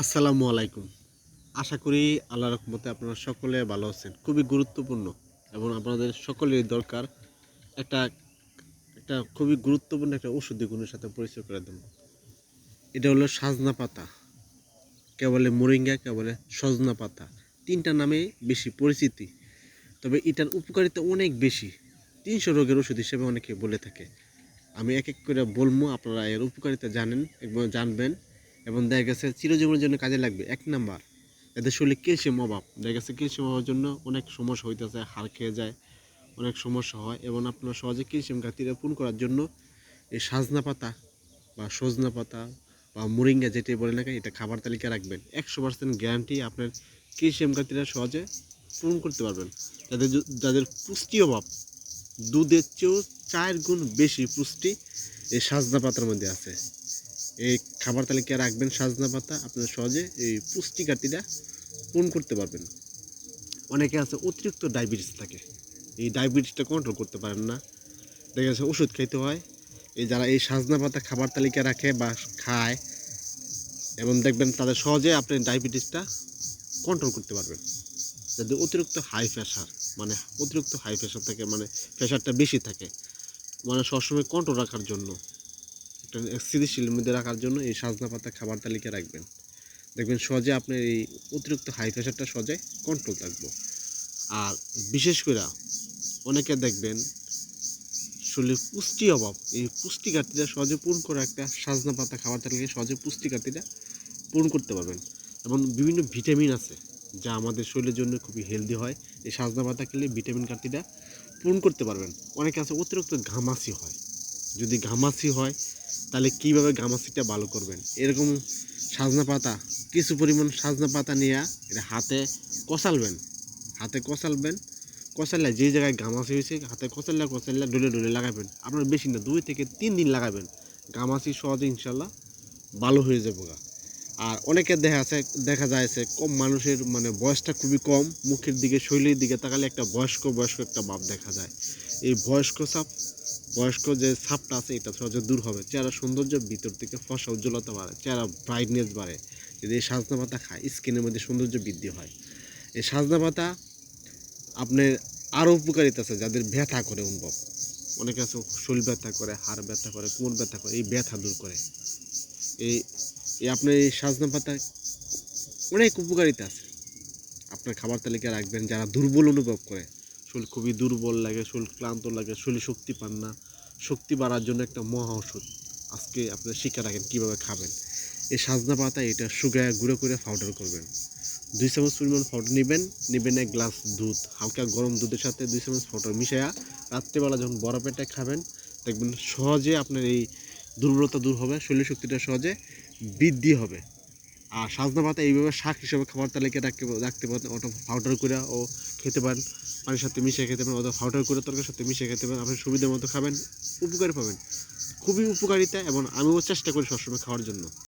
আসসালামু আলাইকুম। আশা করি আল্লাহ রহমতে আপনারা সকলে ভালো আছেন। খুবই গুরুত্বপূর্ণ এবং আপনাদের সকলেরই দরকার একটা একটা খুবই গুরুত্বপূর্ণ একটা ওষুধি গুণের সাথে পরিচয় করে দেব। এটা হলো সাজনা পাতা। কে বলে মোরিঙ্গা কে বলে সজনা পাতা। তিনটা নামে বেশি পরিচিতি, তবে এটার উপকারিতা অনেক বেশি। তিনশো রোগের ওষুধ হিসেবে অনেকে বলে থাকে। আমি এক এক করে বলব, আপনারা এর উপকারিতা জানেন এবং জানবেন। এবং দেখা গেছে চিরজীবনের জন্য কাজে লাগবে। এক নাম্বার এদের শরীরে ক্যালসিয়াম অভাব। দেখা গেছে ক্যালসিয়াম অভাবের জন্য অনেক সমস্যা হইতেছে, হাড় খেয়ে যায়, অনেক সমস্যা হয় এবং আপনার সহজে ক্যালসিয়াম ঘাটতিটা পূরণ করার জন্য এই সাজনা পাতা বা সজনা পাতা বা মুরিঙ্গা যেটি বলে না এটা খাবার তালিকা রাখবেন। একশো পার্সেন্ট গ্যারান্টি আপনার ক্যালসিয়াম ঘাটতিটা সহজে পূরণ করতে পারবেন। যাদের যাদের পুষ্টি অভাব, দুধের চেয়েও চার গুণ বেশি পুষ্টি এই সাজনা পাতার মধ্যে আছে। এই খাবার তালিকায় রাখবেন সাজনা পাতা। আপনার সহজে এই পুষ্টি পূরণ করতে পারবেন। অনেকে আছে, অতিরিক্ত ডায়াবেটিস থাকে। এই ডায়াবেটিসটা কন্ট্রোল করতে পারেন না। দেখা যাচ্ছে ওষুধ খাইতে হয়। এই যারা এই সাজনা পাতা খাবার তালিকা রাখে বা খায়, এবং দেখবেন তাদের সহজে আপনি ডায়াবেটিসটা কন্ট্রোল করতে পারবেন। যদি অতিরিক্ত হাই প্রেশার মানে অতিরিক্ত হাই প্রেশার থাকে মানে প্রেশারটা বেশি থাকে। মানে সবসময় কন্ট্রোল রাখার জন্য। একটা স্থিতিশীলের মধ্যে রাখার জন্য এই সাজনা পাতা খাবার তালিকা রাখবেন। দেখবেন সহজে আপনার এই অতিরিক্ত হাই প্রেশারটা সহজে কন্ট্রোল থাকব। আর বিশেষ করে অনেকে দেখবেন শরীরের পুষ্টি অভাব, এই পুষ্টি ঘাটতিটা সহজে পূরণ করা একটা সাজনা পাতা খাবার তালিকায় সহজে পুষ্টি ঘাটতিটা পূরণ করতে পারবেন। এবং বিভিন্ন ভিটামিন আছে, যা আমাদের শরীরের জন্য খুবই হেলদি হয়। এই সাজনা পাতা খেলে ভিটামিন ঘাটতিটা পূরণ করতে পারবেন। অনেকে আছে অতিরিক্ত ঘামাসি হয়। যদি ঘামাসি হয় তাহলে কীভাবে ঘামাসিটা ভালো করবেন? এরকম সাজনা পাতা, কিছু পরিমাণ সাজনা পাতা নিয়ে এটা হাতে কষালবেন। হাতে কষালবেন কষালে যে জায়গায় ঘামাসি হয়েছে, হাতে কষাল্লা কষাল্লা ডলে ডলে লাগাবেন। আপনার বেশি না, দুই থেকে তিন দিন লাগাবেন। ঘামাসি সহজে ইনশাল্লাহ ভালো হয়ে যাবে গা। আর অনেকের দেখা আছে, দেখা যায় আছে, কম মানুষের মানে বয়সটা খুবই কম, মুখের দিকে শৈলীর দিকে তাকালে একটা বয়স্ক বয়স্ক একটা ভাব দেখা যায়। এই বয়স্ক সাপ বয়স্ক যে ছাপটা আছে, এটা সহজে দূর হবে। চেহারা সৌন্দর্য ভিতর থেকে ফসা, উজ্জ্বলতা বাড়ে, চেহারা ব্রাইটনেস বাড়ে। যদি এই সাজনা পাতা খায় স্কিনের মধ্যে সৌন্দর্য বৃদ্ধি হয়। এই সাজনা পাতা আপনার আরও উপকারিতা আছে, যাদের ব্যথা করে অনুভব। অনেকে আছে, শরীর ব্যথা করে, হাড় ব্যথা করে, কোমর ব্যথা করে, এই ব্যথা দূর করে। এই এই আপনার এই সাজনা পাতা অনেক উপকারিতা আছে। আপনার খাবার তালিকা রাখবেন, যারা দুর্বল অনুভব করে। শরীর খুবই দুর্বল লাগে, শরীর ক্লান্ত লাগে, শরীরে শক্তি পান না। শক্তি বাড়ার জন্য একটা মহা ওষুধ আজকে আপনার শিক্ষা রাখেন কীভাবে খাবেন। এই সাজনা পাতা এটা শুকায় গুঁড়ো করে পাউডার করবেন। দুই চামচ পরিমাণ পাউডার নেবেন নেবেন এক গ্লাস দুধ, হালকা গরম দুধের সাথে দুই চামচ পাউডার মিশাইয়া রাত্রেবেলা যখন বড় পেটে খাবেন, দেখবেন সহজে আপনার এই দুর্বলতা দূর হবে, শরীর শক্তিটা সহজে বৃদ্ধি হবে। আর সাজনা পাতা এইভাবে শাক হিসেবে খাবার তালিকা রাখতে রাখতে পারেন, ওটা পাউডার করে ও খেতে পারেন। পানির সাথে মিশিয়ে খেতে পারেন অথবা পাউডার করে তরকারির সাথে মিশিয়ে খেতে পারেন। আপনি সুবিধা মতো খাবেন, উপকার পাবেন। খুবই উপকারিতা এবং আমিও চেষ্টা করি সবসময় খাওয়ার জন্য।